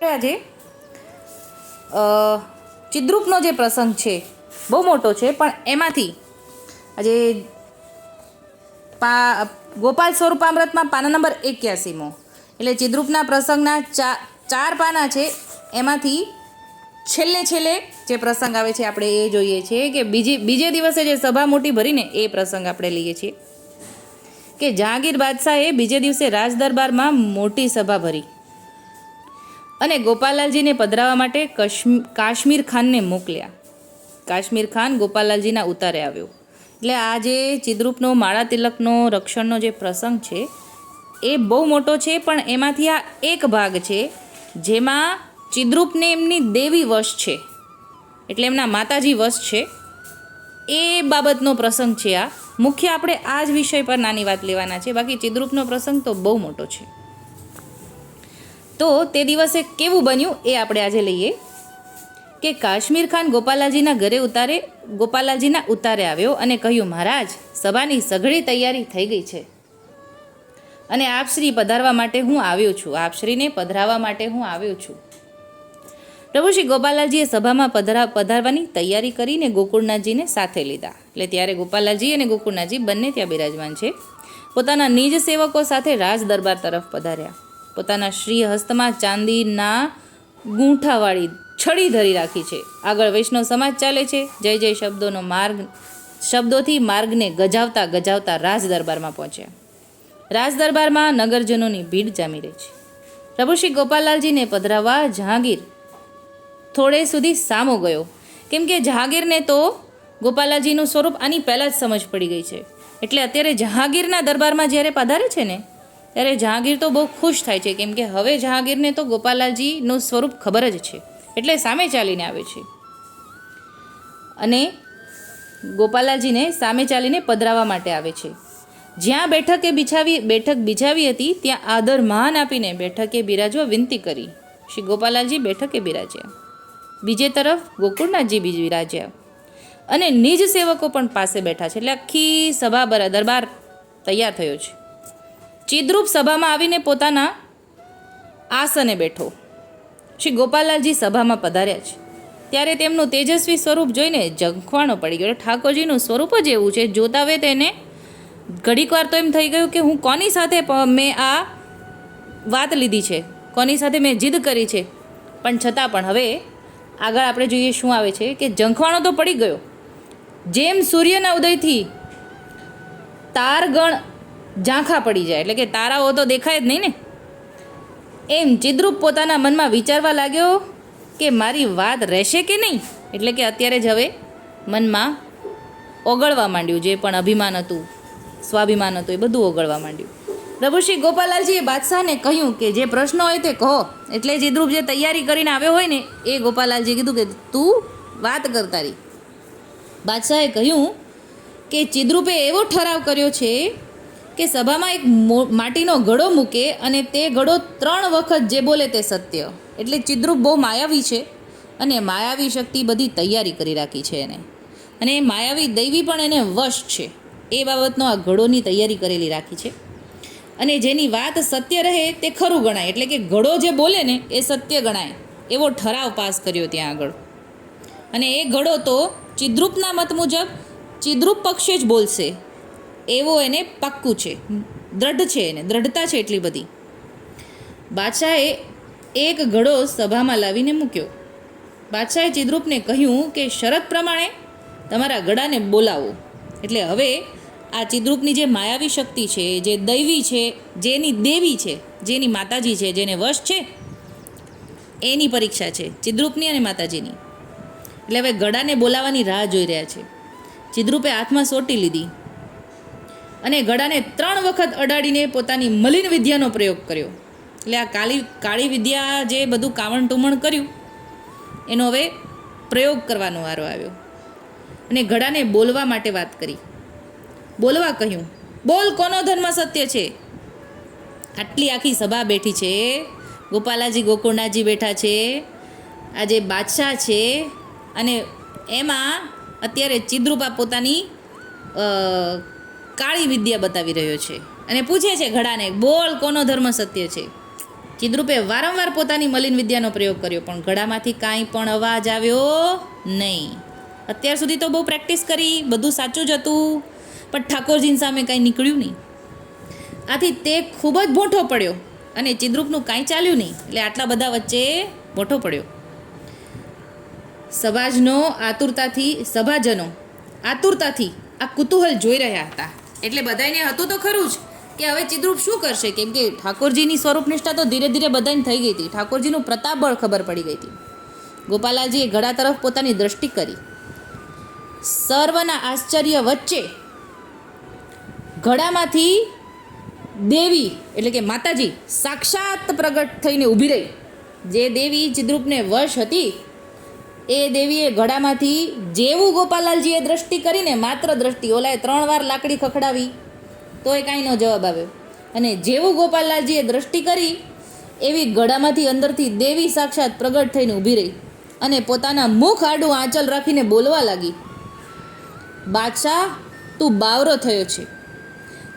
આજે ચિદ્રૂપનો જે પ્રસંગ છે, બહુ મોટો છે, પણ એમાંથી આજે પા, ગોપાલ સ્વરૂપામૃતમાં પાના નંબર એક્યાસીમો. એટલે ચિદ્રુપના પ્રસંગના ચા, ચાર પાના છે, એમાંથી છેલ્લે છેલ્લે જે પ્રસંગ આવે છે, આપણે એ જોઈએ છીએ કે બીજી, બીજે દિવસે જે સભા મોટી ભરીને એ પ્રસંગ આપણે લઈએ છીએ. કે જહાંગીર બાદશાહે બીજે દિવસે રાજ દરબારમાં મોટી સભા ભરી. અને ગોપાલાલજીને પધરાવા માટે કશ્મ- કાશ્મીર ખાનને મોકલ્યા. કાશ્મીર ખાન ગોપાલાલજીના ઉતારે આવ્યો. એટલે આ જે ચિદ્રૂપનો, માળા તિલકનો રક્ષણનો જે પ્રસંગ છે, એ બહુ મોટો છે, પણ એમાંથી આ એક ભાગ છે, જેમાં ચિદ્રૂપને એમની દેવી વશ છે. એટલે એમના માતાજી વશ છે. એ બાબતનો પ્રસંગ છે આ. મુખ્ય આપણે આ જ વિષય પર નાની વાત લેવાના છે. બાકી ચિદ્રૂપનો પ્રસંગ તો બહુ મોટો છે. તો તે દિવસે કેવું બન્યું એ આપણે આજે લઈએ કે કાશ્મીર ખાન ગોપાલાજીના ઘરે ઉતારે, ગોપાલાજીના ઉતારે આવ્યો અને કહ્યું, મહારાજ, સભાની સઘળી તૈયારી થઈ ગઈ છે. અને આપશ્રી પધારવા માટે હું આવ્યો છું. આપશ્રીને પધરાવવા માટે હું આવ્યો છું. પ્રભુ શ્રી ગોપાલાલજીએ સભામાં પધરા, પધારવાની તૈયારી કરીને ગોકુળનાથજીને સાથે લીધા. એટલે ત્યારે ગોપાલાલજી અને ગોકુળનાથજી બંને ત્યાં બિરાજમાન છે. પોતાના નિજ સેવકો સાથે રાજ દરબાર તરફ પધાર્યા. પોતાના શ્રી હસ્તમાં ચાંદીના ગૂંઠાવાળી છડી ધરી રાખી છે. આગળ વૈષ્ણવ સમાજ ચાલે છે. જય જય શબ્દોનો માર્ગ, શબ્દોથી માર્ગને ગજાવતા ગજાવતા રાજ દરબારમાં પહોંચ્યા. રાજ દરબારમાં નગરજનોની ભીડ જામી રહી છે. પ્રભુ શ્રી ગોપાલાલજીને પધરાવવા જહાંગીર થોડે સુધી સામો ગયો. કેમ કે જહાંગીરને તો ગોપાલાજીનું સ્વરૂપ આની પહેલાં જ સમજ પડી ગઈ છે. એટલે અત્યારે જહાંગીરના દરબારમાં જ્યારે પધારે છે ને ત્યારે જહાંગીર તો બહુ ખુશ થાય છે, કેમ કે હવે જહાંગીરને તો ગોપાલાજીનું સ્વરૂપ ખબર જ છે, એટલે સામે ચાલીને આવે છે. અને ગોપાલાજીને સામે ચાલીને પધરાવવા માટે આવે છે. જ્યાં બેઠકે બિછાવી, બેઠક બિછાવી હતી, ત્યાં આદર માન આપીને બેઠકે બિરાજવા વિનંતી કરી. શ્રી ગોપાલાલજી બેઠકે બિરાજ્યા. બીજે તરફ ગોકુળનાથજી બીજ બિરાજ્યા. અને નિજ સેવકો પણ પાસે બેઠા છે, એટલે આખી સભા બરા દરબાર તૈયાર થયો છે. ચિદ્રૂપ સભામાં આવીને પોતાના આસને બેઠો. શ્રી ગોપાલાલજી સભામાં પધાર્યા છે. ત્યારે તેમનું તેજસ્વી સ્વરૂપ જોઈને જંખવાણો પડી ગયો. ઠાકોરજીનું સ્વરૂપ જ એવું છે. જોતા હવે તેને ઘડીક વાર તો એમ થઈ ગયું કે હું કોની સાથે મેં આ વાત લીધી છે? કોની સાથે મેં જીદ કરી છે? પણ છતાં પણ હવે આગળ આપણે જોઈએ શું આવે છે કે જંખવાણો તો પડી ગયો. જેમ સૂર્યના ઉદયથી તારગણ ઝાંખા પડી જાય. એટલે કે તારાઓ તો દેખાય જ નહીં ને. એમ ચિદ્રૂપ પોતાના મનમાં વિચારવા લાગ્યો કે મારી વાત રહેશે કે નહીં? એટલે કે અત્યારે જ હવે મનમાં ઓગળવા માંડ્યું જે પણ અભિમાન હતું, સ્વાભિમાન હતું, એ બધું ઓગળવા માંડ્યું. પ્રભુશ્રી ગોપાલાલજીએ બાદશાહને કહ્યું કે જે પ્રશ્નો હોય તે કહો. એટલે ચિદ્રૂપ જે તૈયારી કરીને આવ્યો હોય ને, એ ગોપાલાલજીએ કીધું કે તું વાત કર તારી. બાદશાહે કહ્યું કે ચિદ્રૂપે એવો ઠરાવ કર્યો છે કે સભામાં એક માટીનો ઘડો મૂકે અને તે ઘડો ત્રણ વખત જે બોલે તે સત્ય. એટલે ચિદ્રૂપ બહુ માયાવી છે અને માયાવી શક્તિ બધી તૈયારી કરી રાખી છે એને. અને માયાવી દૈવી પણ એને વશ છે. એ બાબતનો આ ઘડોની તૈયારી કરેલી રાખી છે. અને જેની વાત સત્ય રહે તે ખરું ગણાય. એટલે કે ઘડો જે બોલે ને એ સત્ય ગણાય. એવો ઠરાવ પાસ કર્યો ત્યાં આગળ. અને એ ઘડો તો ચિદ્રુપના મત મુજબ ચિદ્રુપ પક્ષે જ બોલશે. એવો એને પાક્કું છે. દ્રઢ છે એને, દ્રઢતા છે એટલી બધી. બાદશાહે એક ઘડો સભામાં લાવીને મૂક્યો. બાદશાહે ચિદ્રુપને કહ્યું કે, શરત પ્રમાણે તમારા ગળાને બોલાવો. એટલે હવે આ ચિદ્રુપની જે માયાવી શક્તિ છે, જે દૈવી છે, જેની દેવી છે, જેની માતાજી છે, જેને વશ છે, એની પરીક્ષા છે, ચિદ્રુપની અને માતાજીની. એટલે હવે ગળાને બોલાવાની રાહ જોઈ રહ્યા છે. ચિદ્રુપે હાથમાં સોટી લીધી. અને ગળાને ત્રણ વખત અડાડીને પોતાની મલિન વિદ્યાનો પ્રયોગ કર્યો. એટલે આ કાળી કાળી વિદ્યા જે બધું કાવણ ટુમણ કર્યું, એનો હવે પ્રયોગ કરવાનો વારો આવ્યો. અને ગળાને બોલવા માટે વાત કરી. બોલવા કહ્યું, બોલ, કોનો ધર્મ સત્ય છે? આટલી આખી સભા બેઠી છે. ગોપાલાજી, ગોકુળનાથજી બેઠા છે. આ જે બાદશાહ છે, અને એમાં અત્યારે ચિદ્રુપા પોતાની કાળી વિદ્યા બતાવી રહ્યો છે અને પૂછે છે ઘડાને, બોલ, કોનો ધર્મ સત્ય છે? ચિદ્રુપે વારંવાર પોતાની મલિન વિદ્યાનો પ્રયોગ કર્યો, પણ ઘડામાંથી કાંઈ પણ અવાજ આવ્યો નહીં. અત્યાર સુધી તો બહુ પ્રેક્ટિસ કરી, બધું સાચું જ હતું, પણ ઠાકોરજીની સામે કાંઈ નીકળ્યું નહીં. આથી તે ખૂબ જ મોટો પડ્યો અને ચિદ્રુપનું કાંઈ ચાલ્યું નહીં, એટલે આટલા બધા વચ્ચે મોટો પડ્યો. સભાજનો આતુરતાથી સભાજનો આતુરતાથી આ કુતૂહલ જોઈ રહ્યા હતા. એટલે બધાને હતું તો ખરું જ. કે હવે ચિદ્રુપ શું કરશે? કેમ કે ઠાકોરજીની સ્વરૂપ નિષ્ઠા તો ધીરે ધીરે બધાને થઈ ગઈ હતી. ઠાકોરજીનું પ્રતાપબળ ખબર પડી ગઈ હતી. ગોપાલાજીએ ઘડા તરફ પોતાની દ્રષ્ટિ કરી. સર્વના આશ્ચર્ય વચ્ચે ઘડામાંથી દેવી એટલે કે માતાજી સાક્ષાત પ્રગટ થઈને ઊભી રહી. જે દેવી ચિદ્રુપને વશ હતી એ દેવીએ ઘડામાંથી જેવું ગોપાલાલજીએ દ્રષ્ટિ કરીને માત્ર દ્રષ્ટિ, ઓલાએ ત્રણ વાર લાકડી ખખડાવી તો એ કાંઈ ન જવાબ આવ્યો. અને જેવું ગોપાલાલજીએ દ્રષ્ટિ કરી, એવી ગળામાંથી અંદરથી દેવી સાક્ષાત પ્રગટ થઈને ઊભી રહી અને પોતાના મુખ આડું આંચલ રાખીને બોલવા લાગી, બાદશાહ, તું બાવરો થયો છે.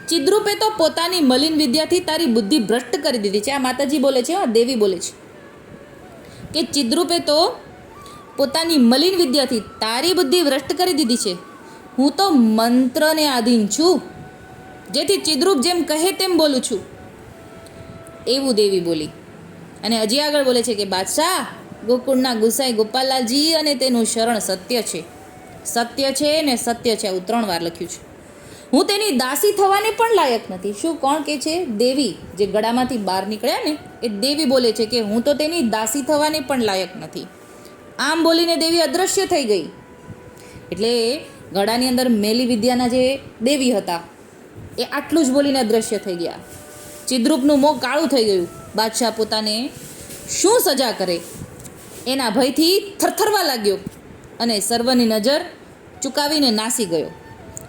ચિદ્રુપે તો પોતાની મલિન વિદ્યાથી તારી બુદ્ધિ ભ્રષ્ટ કરી દીધી છે. આ માતાજી બોલે છે, આ દેવી બોલે છે કે ચિદ્રુપે તો પોતાની મલિન વિદ્યાથી તારી બુદ્ધિ ભ્રષ્ટ કરી દીધી છે. હું તો મંત્રને આધીન છું. જેથી ચિદ્રુપ જેમ કહે તેમ બોલું છું. એવું દેવી બોલી. અને હજી આગળ બોલે છે કે, બાદશાહ, ગોકુળના ગુસાઈ ગોપાલાલજી અને તેનું શરણ સત્ય છે. સત્ય છે ને સત્ય છે, આવું ત્રણ વાર લખ્યું છે. હું તેની દાસી થવાને પણ લાયક નથી. શું કોણ કે છે? દેવી. જે ગળામાંથી બહાર નીકળ્યા ને, એ દેવી બોલે છે કે, હું તો તેની દાસી થવાને પણ લાયક નથી. આમ બોલીને દેવી અદૃશ્ય થઈ ગઈ. એટલે ગળાની અંદર મેલી વિદ્યાના જે દેવી હતા, એ આટલું જ બોલીને અદૃશ્ય થઈ ગયા. ચિદ્રુપનું મોં કાળું થઈ ગયું. બાદશાહ પોતાને શું સજા કરે? એના ભયથી થરથરવા લાગ્યો અને સર્વની નજર ચૂકાવીને નાસી ગયો.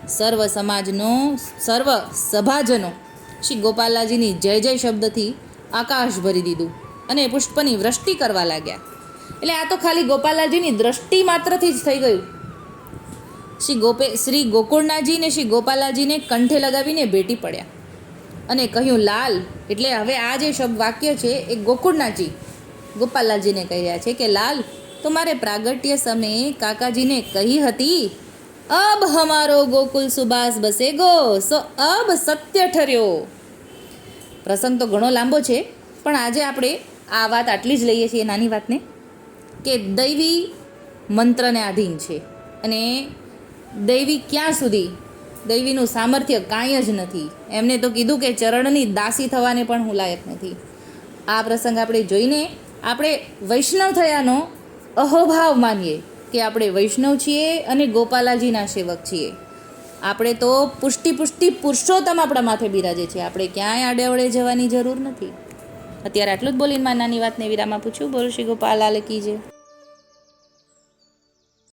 સર્વ સમાજનો, સર્વ સભાજનો શ્રી ગોપાલાજીની જય જય શબ્દથી આકાશ ભરી દીધું અને પુષ્પની વૃષ્ટિ કરવા લાગ્યા. એટલે આ તો ખાલી ગોપાલાજીની દ્રષ્ટિ માત્રથી જ થઈ ગયું. શ્રી ગોપે, શ્રી ગોકુળનાજી ને શ્રી ગોપાલાજીને કંઠે લગાવીને ભેટી પડ્યા. અને કહ્યું, લાલ, એટલે હવે આ જે શબ્દ વાક્ય છે એ ગોકુળનાજી ગોપાલાજીને કહી રહ્યા છે કે, લાલ, તમારે પ્રાગટ્ય સમયે કાકાજીને કહી હતી, અબ હમારો ગોકુલ સુબાસ બસેગો, સો અબ સત્ય ઠર્યો. પ્રસંગ તો ઘણો લાંબો છે, પણ આજે આપણે આ વાત આટલી જ લઈએ છીએ નાની વાતને. કે દૈવી મંત્રને આધીન છે. અને દૈવી ક્યાં સુધી? દૈવીનું સામર્થ્ય કાંઈ જ નથી. એમને તો કીધું કે ચરણની દાસી થવાને પણ હું લાયક નથી. આ પ્રસંગ આપણે જોઈને આપણે વૈષ્ણવ થયાનો અહોભાવ માનીએ કે આપણે વૈષ્ણવ છીએ અને ગોપાલાજીના સેવક છીએ. આપણે તો પુષ્ટિ પુષ્ટિ પુરુષોત્તમ આપણા માથે બિરાજે છે. આપણે ક્યાંય આડેવડે જવાની જરૂર નથી. અત્યારે આટલું જ બોલીને માં નાની વાતને વિરામ આપું છું બોલો શ્રી ગોપાલાલ કીજે